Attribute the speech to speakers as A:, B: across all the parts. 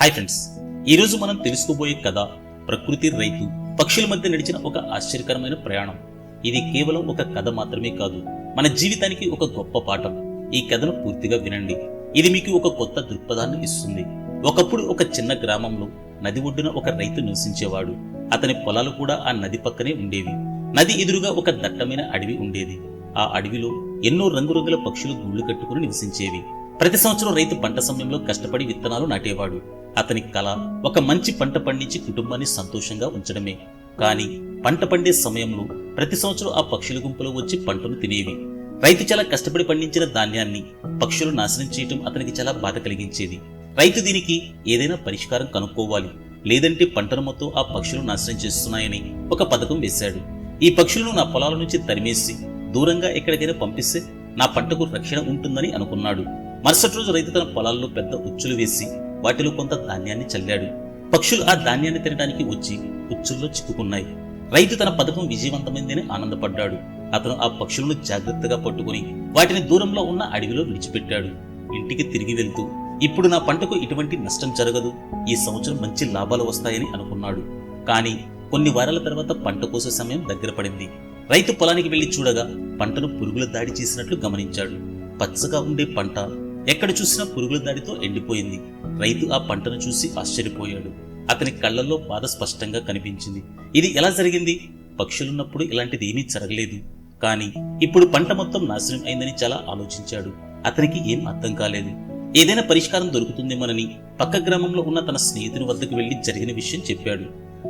A: Hi friends ఈరోజు మనం తెలుసుకోబోయే కథ ప్రకృతి రైతు పక్షుల మధ్య నడిచిన ఒక ఆశ్చర్యకరమైన ప్రయాణం. ఇది కేవలం ఒక కథ మాత్రమే కాదు మన జీవితానికి ఒక గొప్ప పాఠం. ఈ కథను పూర్తిగా వినండి. ఇది మీకు ఒక కొత్త దృక్పథాన్ని ఇస్తుంది. ఒకప్పుడు ఒక చిన్న గ్రామంలో నది ఒడ్డున ఒక రైతు నివసించేవాడు. అతని పొలాలు కూడా ఆ నది పక్కనే ఉండేవి. నది ఎదురుగా ఒక దట్టమైన అడవి ఉండేది. ఆ అడవిలో ఎన్నో రంగురంగుల పక్షులు గూళ్ళు కట్టుకుని నివసించేవి. ప్రతి సంవత్సరం రైతు పంట సమయంలో కష్టపడి విత్తనాలు నాటేవాడు. అతని కల ఒక మంచి పంట పండించి కుటుంబాన్ని సంతోషంగా ఉంచడమే. కానీ పంట పండే సమయంలో ప్రతి సంవత్సరం ఆ పక్షుల గుంపులో వచ్చి పంటను తినేవి. రైతు చాలా కష్టపడి పండించిన ధాన్యాన్ని పక్షులు నాశనం చేయటం అతనికి చాలా బాధ కలిగించేది. రైతు దీనికి ఏదైనా పరిష్కారం కనుక్కోవాలి. లేదంటే పంటను మొత్తం ఆ పక్షులు నాశనం చేస్తున్నాయని ఒక పథకం వేశాడు. ఈ పక్షులను నా పొలాల నుంచి తరిమేసి దూరంగా ఎక్కడికైనా పంపిస్తే నా పంటకు రక్షణ ఉంటుందని అనుకున్నాడు. మరుసటి రోజు రైతు తన పొలాల్లో పెద్ద ఉచ్చులు వేసి వాటిలో కొంత ధాన్యాన్ని చల్లాడు. పక్షులు ఆ ధాన్యాన్ని తినడానికి వచ్చి ఉచ్చుల్లో చిక్కుకున్నాయి. రైతు తన పథకం విజయవంతమైందని ఆనందపడ్డాడు. అతను ఆ పక్షులను జాగ్రత్తగా పట్టుకుని వాటిని దూరంలో ఉన్న అడవిలో విడిచిపెట్టాడు. ఇంటికి తిరిగి వెళ్తూ ఇప్పుడు నా పంటకు ఎటువంటి నష్టం జరగదు. ఈ సంవత్సరం మంచి లాభాలు వస్తాయని అనుకున్నాడు. కానీ కొన్ని వారాల తర్వాత పంట కోసే సమయం దగ్గర పడింది. రైతు పొలానికి వెళ్ళి చూడగా పంటను పురుగుల దాడి చేసినట్లు గమనించాడు. పచ్చగా ఉండే పంట ఎక్కడ చూసినా పురుగుల దాడితో ఎండిపోయింది. రైతు ఆ పంటను చూసి ఆశ్చర్యపోయాడు. అతని కళ్ళల్లో బాధ స్పష్టంగా కనిపించింది. ఇది ఎలా జరిగింది? పక్షులున్నప్పుడు ఇలాంటిది ఏమీ జరగలేదు. కానీ ఇప్పుడు పంట మొత్తం నాశనం అయిందని చాలా ఆలోచించాడు. అతనికి ఏం అర్థం కాలేదు. ఏదైనా పరిష్కారం దొరుకుతుందేమోనని పక్క గ్రామంలో ఉన్న తన స్నేహితుని వద్దకు వెళ్ళి జరిగిన విషయం చెప్పాడు.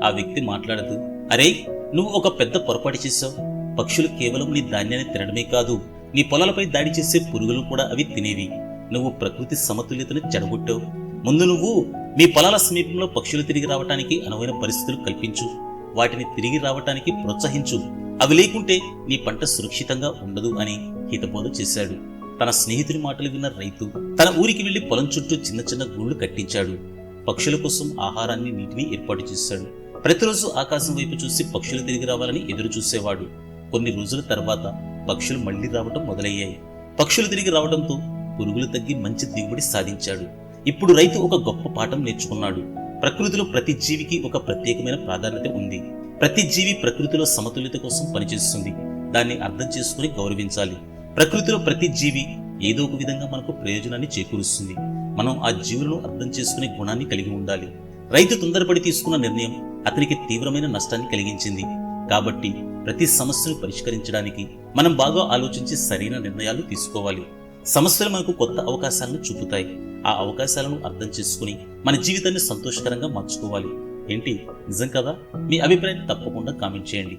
A: ఆ వ్యక్తి మాట్లాడుతూ అరే నువ్వు ఒక పెద్ద పొరపాటు చేశావు. పక్షులు కేవలం నీ ధాన్యాన్ని తినడమే కాదు నీ పొలాలపై దాడి చేసే పురుగులు కూడా అవి తినేవి. నువ్వు ప్రకృతి సమతుల్యతను చెడగొట్టావు. ముందు నువ్వు మీ పొలాల సమీపంలో పక్షులు తిరిగి రావటానికి అనువైన పరిస్థితులు కల్పించు. వాటిని తిరిగి రావటానికి ప్రోత్సహించు. అవి లేకుంటే నీ పంట సురక్షితంగా ఉండదు అని హితబోధ చేశాడు. తన స్నేహితుని మాటలు విన్న రైతు తన ఊరికి వెళ్ళి పొలం చుట్టూ చిన్న చిన్న గూళ్ళు కట్టించాడు. పక్షుల కోసం ఆహారాన్ని నీటిని ఏర్పాటు చేశాడు. ప్రతిరోజు ఆకాశం వైపు చూసి పక్షులు తిరిగి రావాలని ఎదురు చూసేవాడు. కొన్ని రోజుల తర్వాత పక్షులు మళ్ళీ రావటం మొదలయ్యాయి. పక్షులు తిరిగి రావడంతో పురుగులు తగ్గి మంచి దిగుబడి సాధించాడు. ఇప్పుడు రైతు ఒక గొప్ప పాఠం నేర్చుకున్నాడు. ప్రకృతిలో ప్రతి జీవికి ఒక ప్రత్యేకమైన ప్రాధాన్యత ఉంది. ప్రతి జీవి ప్రకృతిలో సమతుల్యత కోసం పనిచేస్తుంది. దాన్ని అర్థం చేసుకుని గౌరవించాలి. ప్రకృతిలో ప్రతి జీవి ఏదో ఒక విధంగా మనకు ప్రయోజనాన్ని చేకూరుస్తుంది. మనం ఆ జీవులను అర్థం చేసుకునే గుణాన్ని కలిగి ఉండాలి. రైతు తొందరపడి తీసుకున్న నిర్ణయం అతనికి తీవ్రమైన నష్టాన్ని కలిగించింది. కాబట్టి ప్రతి సమస్యను పరిష్కరించడానికి మనం బాగా ఆలోచించి సరైన నిర్ణయాలు తీసుకోవాలి. సమస్యలు మనకు కొత్త అవకాశాలను చూపుతాయి. ఆ అవకాశాలను అర్థం చేసుకుని మన జీవితాన్ని సంతోషకరంగా మార్చుకోవాలి. ఏంటి? నిజం కదా? మీ అభిప్రాయం తప్పకుండా కామెంట్ చేయండి.